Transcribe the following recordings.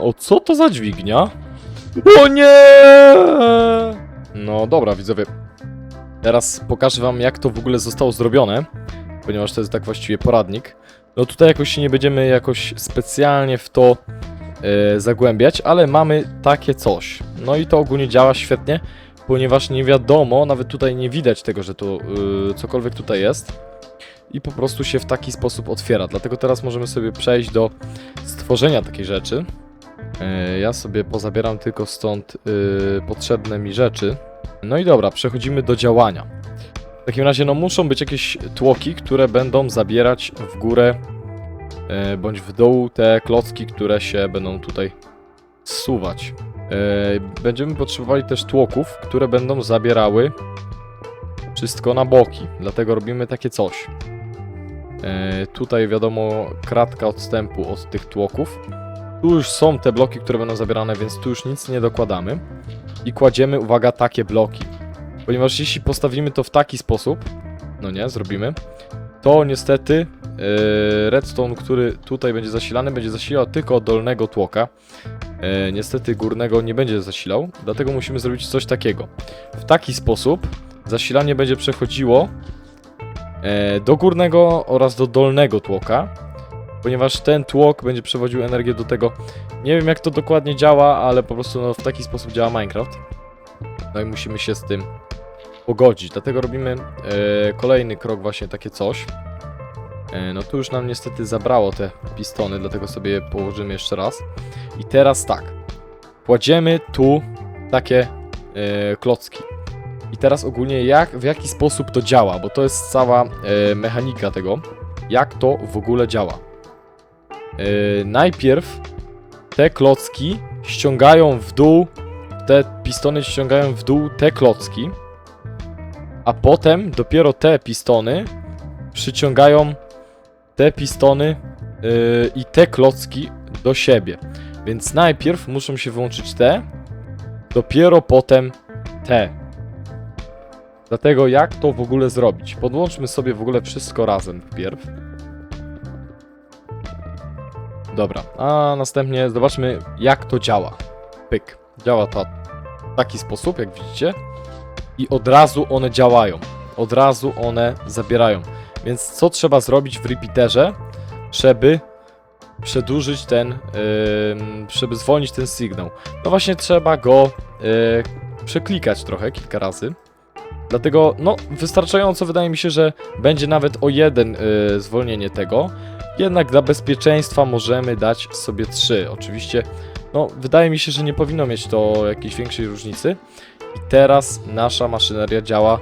O co to za dźwignia? O nie! No dobra, widzowie. Teraz pokażę wam, jak to w ogóle zostało zrobione, ponieważ to jest tak właściwie poradnik. No tutaj jakoś się nie będziemy jakoś specjalnie w to e, zagłębiać, ale mamy takie coś. No i to ogólnie działa świetnie, ponieważ nie wiadomo, nawet tutaj nie widać tego, że to e, cokolwiek tutaj jest. I po prostu się w taki sposób otwiera. Dlatego teraz możemy sobie przejść do stworzenia takiej rzeczy. E, Ja sobie pozabieram tylko stąd y, potrzebne mi rzeczy. No i dobra, przechodzimy do działania. W takim razie no muszą być jakieś tłoki, które będą zabierać w górę e, bądź w dół te klocki, które się będą tutaj zsuwać. E, Będziemy potrzebowali też tłoków, które będą zabierały wszystko na boki, dlatego robimy takie coś. E, Tutaj wiadomo kratka odstępu od tych tłoków. Tu już są te bloki, które będą zabierane, więc tu już nic nie dokładamy. I kładziemy, uwaga, takie bloki. Ponieważ jeśli postawimy to w taki sposób, no nie, zrobimy, to niestety yy, redstone, który tutaj będzie zasilany, będzie zasilał tylko dolnego tłoka. Yy, niestety górnego nie będzie zasilał, dlatego musimy zrobić coś takiego. W taki sposób zasilanie będzie przechodziło do górnego oraz do dolnego tłoka, ponieważ ten tłok będzie przewodził energię do tego. Nie wiem jak to dokładnie działa, ale po prostu no, w taki sposób działa Minecraft. No i musimy się z tym pogodzić. Dlatego robimy e, kolejny krok, właśnie takie coś. E, no tu już nam niestety zabrało te pistony, dlatego sobie je położymy jeszcze raz. I teraz tak. Kładziemy tu takie e, klocki. I teraz ogólnie jak, w jaki sposób to działa, bo to jest cała e, mechanika tego, jak to w ogóle działa. E, najpierw te klocki ściągają w dół, te pistony ściągają w dół te klocki, a potem dopiero te pistony przyciągają te pistony yy, i te klocki do siebie. Więc najpierw muszą się wyłączyć te, dopiero potem te. Dlatego jak to w ogóle zrobić? Podłączmy sobie w ogóle wszystko razem wpierw. Dobra, a następnie zobaczmy jak to działa. Pyk. Działa to w taki sposób, jak widzicie. I od razu one działają. Od razu one zabierają. Więc co trzeba zrobić w repeaterze, żeby przedłużyć ten, yy, żeby zwolnić ten sygnał? No właśnie trzeba go yy, przeklikać trochę, kilka razy. Dlatego, no, wystarczająco wydaje mi się, że będzie nawet o jeden yy, zwolnienie tego. Jednak dla bezpieczeństwa możemy dać sobie trzy. Oczywiście, no, wydaje mi się, że nie powinno mieć to jakiejś większej różnicy. I teraz nasza maszyneria działa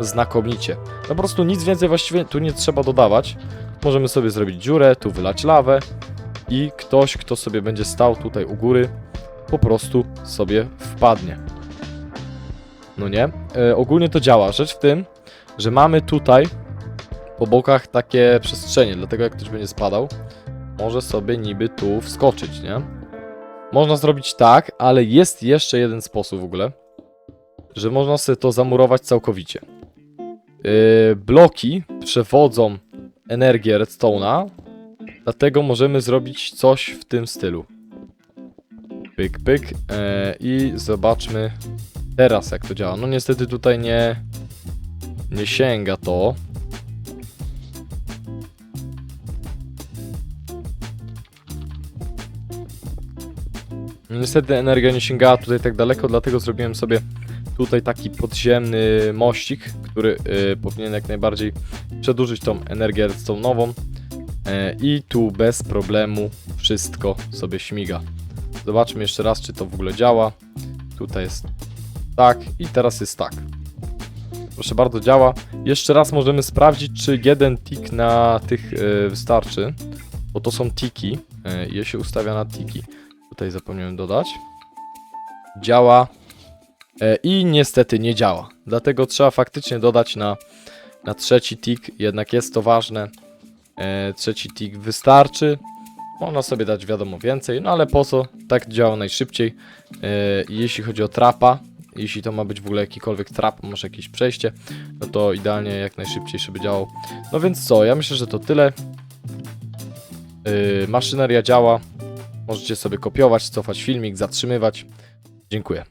znakomicie. No po prostu nic więcej właściwie tu nie trzeba dodawać. Możemy sobie zrobić dziurę, tu wylać lawę i ktoś, kto sobie będzie stał tutaj u góry, po prostu sobie wpadnie. No nie? E, ogólnie to działa. Rzecz w tym, że mamy tutaj po bokach takie przestrzenie, dlatego jak ktoś będzie spadał, może sobie niby tu wskoczyć, nie? Można zrobić tak, ale jest jeszcze jeden sposób w ogóle, że można sobie to zamurować całkowicie. Yy, bloki przewodzą energię redstone'a, dlatego możemy zrobić coś w tym stylu. Pyk, pyk yy, i zobaczmy teraz jak to działa. No niestety tutaj nie, nie sięga to. Niestety energia nie sięgała tutaj tak daleko, dlatego zrobiłem sobie tutaj taki podziemny mościk, który y, powinien jak najbardziej przedłużyć tą energię redstone'ową y, i tu bez problemu wszystko sobie śmiga. Zobaczmy jeszcze raz, czy to w ogóle działa. Tutaj jest tak i teraz jest tak. Proszę bardzo, działa. Jeszcze raz możemy sprawdzić, czy jeden tik na tych y, wystarczy, bo to są tiki. Y, je się ustawia na tiki. Tutaj zapomniałem dodać. Działa. E, I niestety nie działa. Dlatego trzeba faktycznie dodać na, na trzeci tik. Jednak jest to ważne. E, trzeci tik wystarczy. Można sobie dać wiadomo więcej, no ale po co? Tak działa najszybciej. E, jeśli chodzi o trapa, jeśli to ma być w ogóle jakikolwiek trap, może jakieś przejście, no to idealnie jak najszybciej, żeby działał. No więc co, ja myślę, że to tyle. Yy, maszyneria działa. Możecie sobie kopiować, cofać filmik, zatrzymywać. Dziękuję.